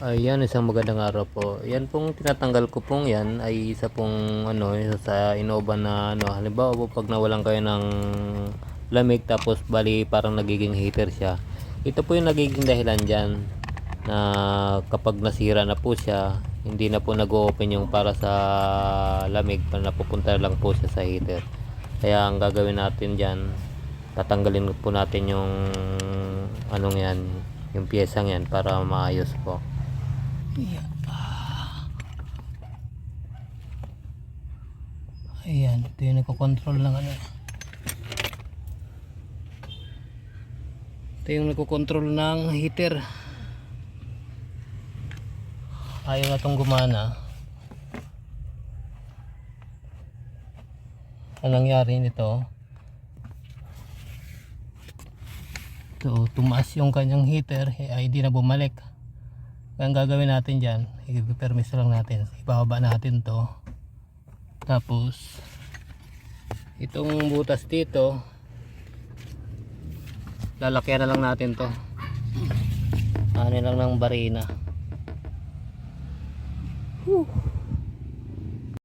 Ayan, isang magandang araw po. Yan pong tinatanggal ko pong yan ay isa pong ano, isa sa Innova na ano, halimbawa po pag nawalan kayo ng lamig tapos bali parang nagiging heater siya. Ito po yung nagiging dahilan dyan na kapag nasira na po siya, hindi na po nag-open yung para sa lamig, pa napupunta lang po siya sa heater. Kaya ang gagawin natin dyan, tatanggalin po natin yung anong yan, yung piyesang yan para maayos po. Ayan. Ayan, ito yung nagkocontrol ng ano. Ito yung nagkocontrol ng heater. Ayaw na itong gumana. Ang nangyari nito, ito, tumaas yung kanyang heater, eh, ay di na bumalik. Ang gagawin natin dyan, i-permiso lang natin. Ibababa natin to. Tapos, itong butas dito, lalakyan na lang natin to. Ano lang ng barina. Whew.